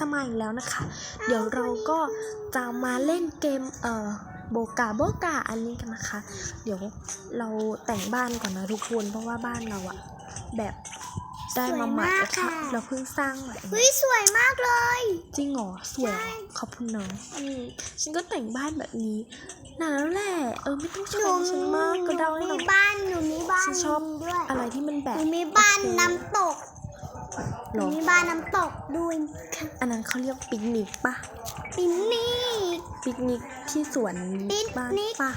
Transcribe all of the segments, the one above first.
จะมาอีกแล้วนะคะ เดี๋ยวเราก็จะมาเล่นเกมเอ่อโบกาโบกาอันนี้กันนะคะ เดี๋ยวเราแต่งบ้านก่อนนะทุกคนเพราะว่าบ้านเราอะแบบได้มาใหม่อะค่ะสวยมากค่ะเราเพิ่งสร้างใหม่เฮ้ยสวยมากเลย จริงเหรอสวยเหรอใช่ขอบคุณน้องอืมฉันก็แต่งบ้านแบบนี้นานแล้วแหละเออไม่ต้องชหนูมฉันมากก็ได้หนูหรมีอกบ้านหนูมีบ้านฉันชอบด้วยอะไรที่มันแบหบนูมีบ้านโอเคน้ำตก หเหรนูอมีบ้านน้ำตกด้วยค่ะอันนั้นเขาเรียกปิกนิกปะปินนี่ปิกนิกที่สวนปิกบ้านนิกปะ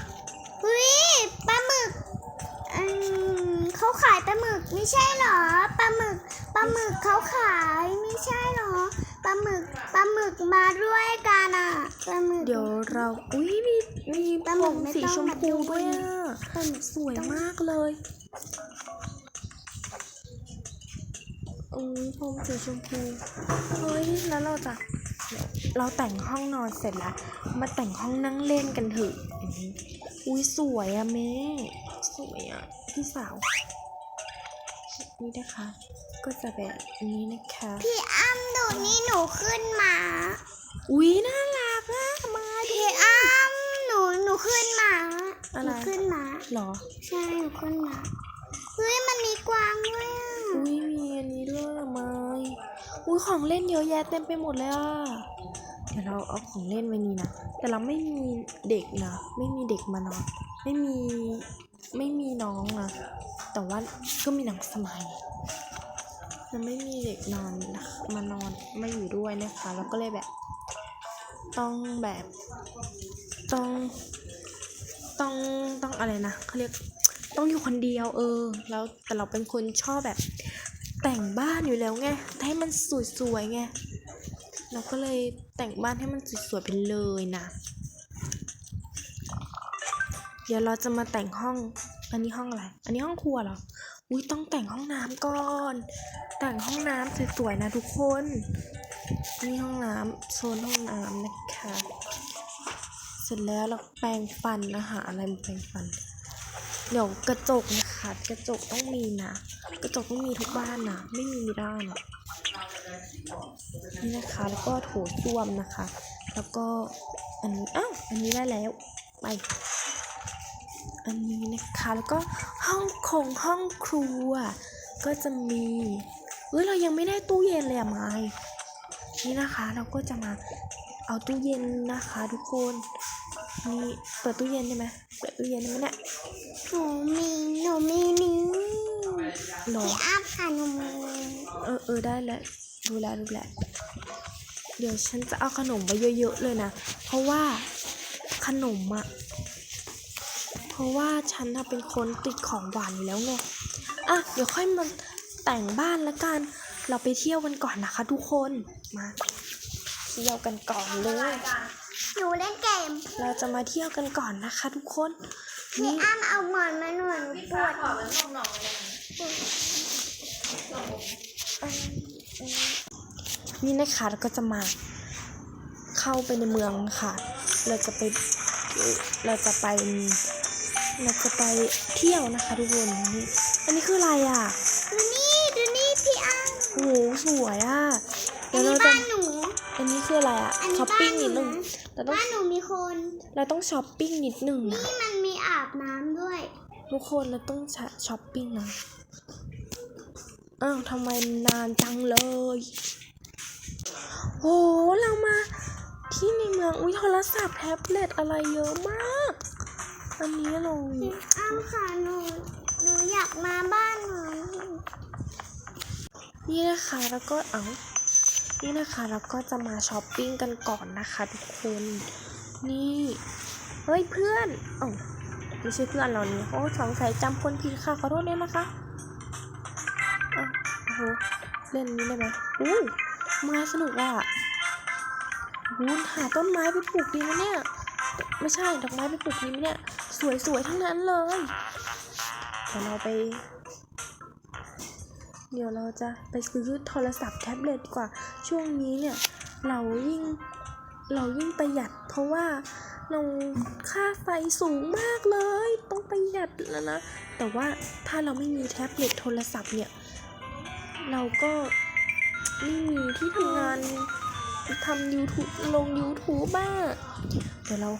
เฮ้ยปลาหมึกอืมเขาขายปลาหมึกไม่ใช่เหรอปลาหมึกปลาหมึกเขาขายไม่ใช่เหรอปลาหมึกปลาหมึกมาด้วยกันอะปลาหมึกเดี๋ยวเราอุ้ยมีมีปลาหผมึกมไม่สีต้องชมมาพูดูด้วยอะปลาหมึกสวยมากเลย อืมผมสีชมพู เฮ้ย แล้วเราจะเดี๋ยวเราแต่งห้องนอนเสร็จแล้ว มาแต่งห้องนั่งเล่นกันเถอะอืมอุ้ยสวยอะแม่ สวยอะพี่สาว นี่นะคะ ก็จะแบบนี้นะคะ พี่อ้ำดูนี่หนูขึ้นมา อุ้ยน่ารักอะมาดิพี่อ้ำหนูหนูขึ้นมาอะไรหนูขึ้นมาหรอ ใช่หนูขึ้นมา เฮ้ยมันมีกวางด้วยอะ อุ้ยของเล่นเยอะแยะเต็มไปหมดเลยอะเดี๋ยวเราเอาของเล่นไว้นี่นะ แต่เราไม่มีเด็กนะ ไม่มีเด็กมานอนไม่มีไม่มีน้องนะ แต่ว่าก็มีหนังสมัยมันไม่มีเด็กนอนนะมานอนมาอยู่ด้วยนะคะแล้วก็เลยแบบ ต้องแบบต้องต้องต้องอะไรนะเขาเรียกต้องอยู่คนเดียวเออ แล้วแต่เราเป็นคนชอบแบบ แต่งบ้านอยู่แล้วไงให้มันสวยๆไงเราก็เลยแต่งบ้านให้มันสวยๆไปเลยนะ เดี๋ยวเราจะมาแต่งห้อง อันนี้ห้องอะไร อันนี้ห้องครัวเหรอ อุ้ยต้องแต่งห้องน้ำก่อน แต่งห้องน้ำสวยๆนะทุกคน นี่ห้องน้ำโซนห้องน้ำนะคะ เสร็จแล้วเราแปรงฟันนะคะอะไรมาแปรงฟัน เดี๋ยวกระจกนะคะ กระจกต้องมีนะ กระจกต้องมีทุกบ้านนะไม่มีไม่ได้นะนี่นะคะ แล้วก็โถส้วมนะคะ แล้วก็อันนี้อ้าวอันนี้ได้แล้วไปอันนี้นะคะแล้วก็ห้องคงห้องครัว ก็จะมีเฮ้ยเรายังไม่ได้ตู้เย็นเลยอะไม้นี่นะคะเราก็จะมาเอาตู้เย็นนะคะ ทุกคนนี่เปิดตู้เย็นได้ไหมเปิดตู้เย็นได้ไหมเนี่ย นูมีหนูมีนี้หรอ พี่อ้ำค่ะหนูมีเออเออได้แล้วดูแลดูแลเดี๋ยวฉันจะเอาขนมไว้เยอะ ๆ เลยนะ เพราะว่าขนมอะเพราะว่าฉันน่ะเป็นคนติดของหวานอยู่แล้วไงอะเดี๋ยวค่อยมาแต่งบ้านละกัน เราไปเที่ยวกันก่อนนะคะ ทุกคนมาเที่ยวกันก่อนเลย หนูเล่นเกม เราจะมาเที่ยวกันก่อนนะคะ ทุกคน พี่นี่อ้ำเอาหมอนมาหน่อยหนูปวดนี่นะคะเราก็จะมาเข้าไปในเมืองค่ะ เราจะไปเราจะไปเราจะไปเที่ยวนะคะทุกคนนี่อันนี้คืออะไรอะดูนี่ดูนี่พี่อ้ำโอ้โหสวยอะอัเดี๋ยนวนี้เราจะบ้านหนู อันนี้คืออะไรอะอันนี้ช้อปปิ้งบ้านหนูนิดนึงนะ เราต้องบ้านหนูมีคน เราต้องช้อปปิ้งนิดนึงนะนี่มันมีอาบ น้ำด้วย ทุกคนเราต้องชะช้อปปิ้งนะ อ้าวทำไมนานจังเลยโอ้เรามาที่ในเมือง อุ้ยโทรศัพท์แท็บเล็ตอะไรเยอะมาก อันนี้เราพี่อ้ำค่ะหนูหนูอยากมาบ้านหนูนี่นะคะแล้วก็เอานี่นะคะแล้วก็จะมาช้อปปิ้งกันก่อนนะคะทุกคน นี่ เฮ้ยเพื่อน เอ้า ไม่ใช่เพื่อนเรานี่โอ้สงสัยจำคนผิดค่ะขอโทษด้วยนะคะอ้าวโอ้โหเล่นนี้ได้ไหมอู้ไม้สนุกอะวูนหาต้นไม้ไปปลูกดีไหมเนี่ย ไม่ใช่ดอกไม้ไปปลูกดีไหมเนี่ย สวยๆทั้งนั้นเลยเดี๋ยวเราไป เดี๋ยวเราจะไปซื้อโทรศัพท์แท็บเล็ตดีกว่า ช่วงนี้เนี่ย เรายิ่งเรายิ่งประหยัดเพราะว่า เราค่าไฟสูงมากเลย ต้องประหยัดแล้วนะ แต่ว่าถ้าเราไม่มีแท็บเล็ตโทรศัพท์เนี่ย เราก็ไม่มีที่ทำงานทำ YouTube ลง YouTube บ้างเดี๋ยวเรา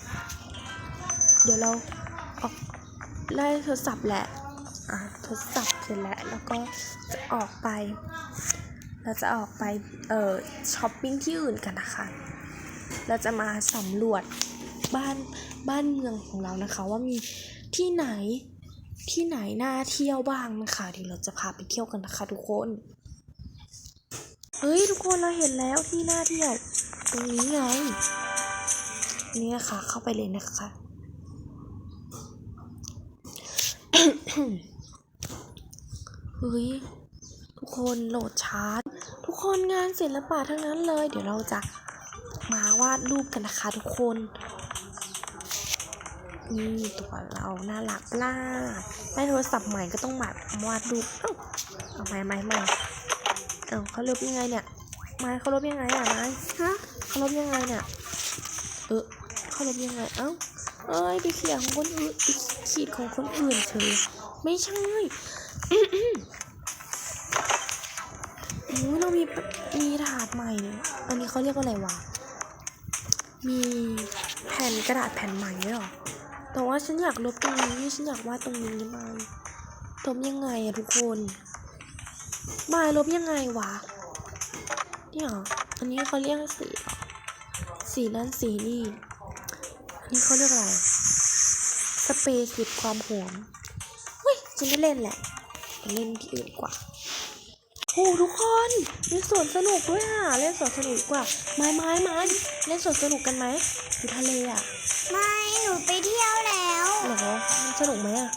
เดี๋ยวเราออกไล่โทรศัพท์แหละ อะโทรศัพท์เสร็จแล้ว แล้วก็จะออกไป เราจะออกไป เอ่อช้อปปิ้งที่อื่นกันนะคะ เราจะมาสำรวจ บ้านบ้านเมืองของเรานะคะ ว่ามีที่ไหนที่ไหนน่าเที่ยวบ้างนะคะเดี๋ยวเราจะพาไปเที่ยวกันนะคะ ทุกคนเฮ้ยทุกคนเราเห็นแล้วที่น่าเที่ยว ตรงนี้ไงนี่นะคะเข้าไปเลยนะคะเฮ้ยทุกคนโหลดชาร์จทุกคนงานศิลปะทั้งนั้นเลย เดี๋ยวเราจะมาวาดรูปกันนะคะ ทุกคน นี่ตัวเราน่ารักล่าได้โทรศัพท์ใหม่ก็ต้องมาวาดรูปเอ้าเอาไม้ไม้ไม้เอ้าเขาลบยังไงเนี่ยไม้เขาลบยังไงอะไม้ฮะเขาลบยังไงเนี่ยเออเขาลบยังไงเอ้าเอ้ยไปเขียของคนอื่นไปขีดของคนอื่นเฉยไม่ใช่อื้เรามีมีถาดใหม่เนี่ยอันนี้เขาเรียกว่าอะไรวะ มีแผ่นกระดาษแผ่นใหม่ด้วยหรอ แต่ว่าฉันอยากลบตรงนี้ ฉันอยากวาดตรงนี้มาลบยังไงอะทุกคนมายลบยังไงวะเนี่ยเหรอ อันนี้เขาเรียกสีหรอสีนั้นสีนี่ อันนี้เขาเรียกอะไร สเปรย์สูตรความหอมเฮ้ยฉันไม่เล่นแหละเล่นที่อื่นดีกว่า โอ้ทุกคนมีสวนสนุกด้วยอะ เล่นสวนสนุกดีกว่า ไม้ไม้ไม้เล่นสวนสนุกกันไหมอยู่ทะเลอะไม่หนูไปเที่ยวแล้วเหรอมันสนุกไหมอะ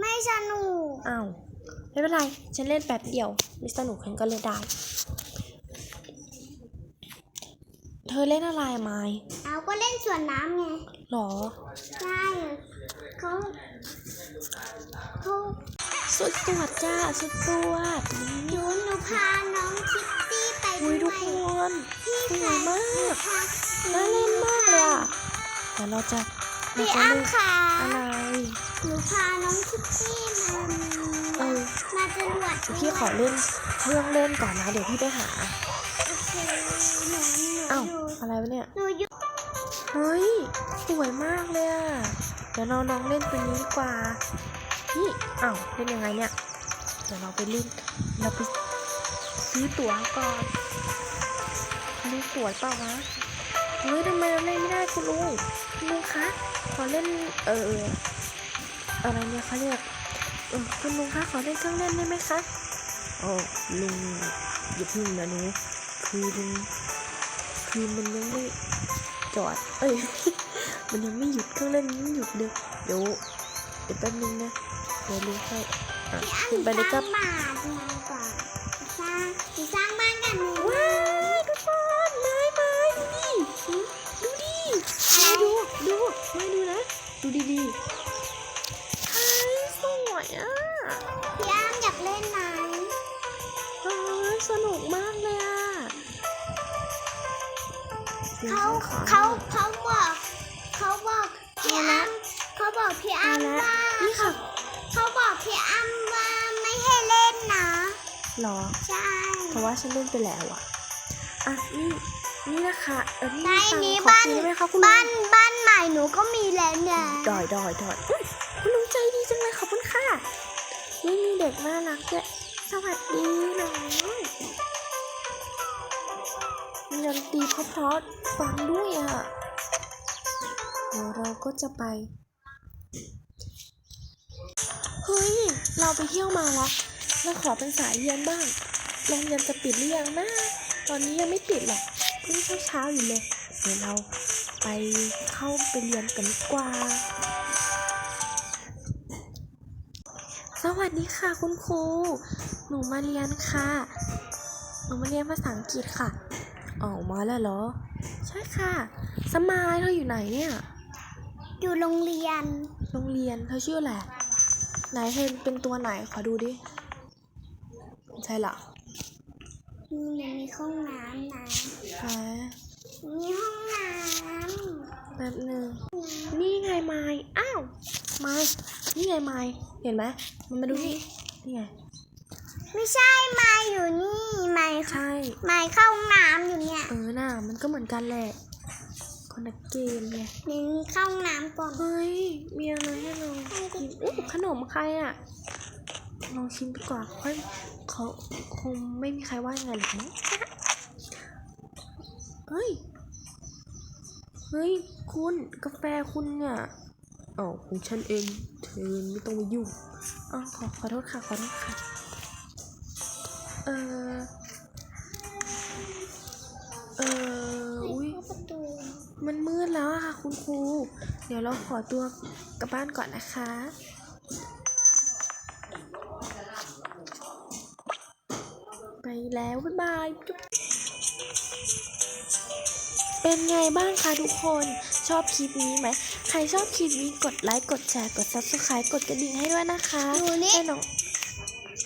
ไม่สนุกอ้าวไม่เป็นไร ฉันเล่นแป๊บเดียว ไม่สนุกฉันก็เล่นได้ เธอเล่นอะไรไม้เอาก็เล่นสวนน้ำไงหรอ ใช่เขาเขาสุดสวัสดจ้า สุดสวัสดหนูหนูพาน้องคิตตี้ไปอุ้ยด้ทุวกยคนพี่สวยคะมากค่ะน่าเล่นมากเลยอะเดี๋ยวเราจะเราพี่จะอ้ํเล่นค่ะอะไรหนูพาน้องคิตตี้มาเออมาจรวดพี่ขอเล่นเครื่องเล่นก่อนนะ เดี๋ยวพี่ไปหาโอเคหนูหนูอ้าว อยู่อะไรวะเนี่ย หนูอยู่เฮ้ย สวยมากเลยอะเดี๋ยวเราน้องเล่นตัวนี้ดีกว่า นี่อ้าวเล่นยังไงเนี่ย เดี๋ยวเราไปเล่นเราไปซื้อตั๋วก่อนคุณลุงสวยเปล่าวะ เฮ้ยทำไมเราเล่นไม่ได้คุณลุงคุณลุงคะ ขอเล่นเอออะไรเนี่ยเขาเรียกเออคุณลุงคะขอเล่นเครื่องเล่นได้ไหมคะ โอ้ลุงอย่าพึ่งนะหนูคือลุง คือมันยังไม่จอด เอ้ย มันยังไม่หยุดเครื่องเล่นยังไม่หยุดเลยเดี๋ยวเดี๋ยวแป๊บนึงนะ เดี๋ยวลุงให้อะพี่อ้ํขึ้นไปเลยสครัร้าบ หรอ ใช่เพราะว่าฉันเล่นไปแล้วอะอะนี่นี่นะคะเออนี่ใช่ฟังนี้ขอบ้านคุยได้ไหมคะคุณลุบ้างนบ้านใหม่หนูก็มีแล้วเนี่ยดอยดอยดอยอุ๊ยคุณลุงใจดีจังเลยขอบคุณค่ะนี่มีเด็กน่ารักด้วยสวัสดีน้องมีดนตรีเพราะๆฟังด้วยอะเดี๋ยวเราก็จะไปเฮ้ยเราไปเที่ยวมาแล้ว เราขอเป็นสายเรียนบ้าง โรงเรียนจะปิดหรือยังนะ ตอนนี้ยังไม่ปิดหรอก เพิ่งเช้าๆอยู่เลย เดี๋ยวเราไปเข้าไปเรียนกันดีกว่า สวัสดีค่ะคุณครู หนูมาเรียนค่ะ หนูมาเรียนภาษาอังกฤษค่ะออกมาแล้วเหรอ ใช่ค่ะ สมายเธออยู่ไหนเนี่ย อยู่โรงเรียน โรงเรียนเธอชื่ออะไร ไหนเธอเป็นตัวไหนขอดูดิ ใช่เหรอมีหนูมีห้องน้ำนะไหนมีห้องน้แป๊บหนึ่งำนี่ไงไม้อ้าวไม้นี่ไงไม้เห็นไหมมันมาดูนี่นี่ไงไม่ใช่ไม้อยู่นี่ไม้ใช่ไม้เข้าห้องน้ำอยู่เนี่ยเออน่ะมันก็เหมือนกันแหละคนละเกมไงนี่เข้าห้องน้ำก่อนเฮ้ยมีอะไรให้เรากินอุ๊ยขนมใครอะลองชิมดีกว่าค่อย เขาคงไม่มีใครว่ายังไงหรอกมั้งเฮ้ย เฮ้ย คุณกาแฟคุณเนี่ยอ๋อของฉันเอง เธอไม่ต้องมายุ่งอ๋อขอขอโทษค่ะ ขอโทษค่ะ เออเอออุ้ยมันมืดแล้วอะค่ะ คุณครู เดี๋ยวเราขอตัวกลับบ้านก่อนนะคะ แล้ว บ๊ายบายจุ๊บเป็นไงบ้างคะทุกคน ชอบคลิปนี้ไหม ใครชอบคลิปนี้กดไลค์ กดแชร์ กด subscribe กดกระดิ่งให้ด้วยนะคะอยู่นี่ให้น้อง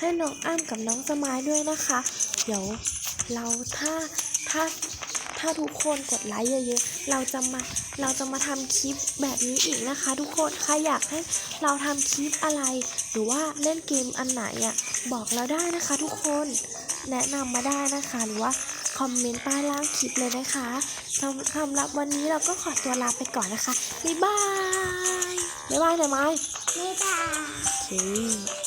ให้น้องอ้ำกับน้องสมายด้วยนะคะ เดี๋ยวเราถ้าถ้าถ้าทุกคนกดไลค์เยอะๆ เราจะมาเราจะมาทำคลิปแบบนี้อีกนะคะ ทุกคนใครอยากให้เราทำคลิปอะไร หรือว่าเล่นเกมอันไหนอะบอกเราได้นะคะทุกคน แนะนำมาได้นะคะ หรือว่าคอมเมนต์ใต้ล่างคลิปเลยนะคะสำสำหรับวันนี้เราก็ขอตัวลาไปก่อนนะคะ บ๊ายบาย บ๊ายบายหน่อยไหมไม่ได้โอเค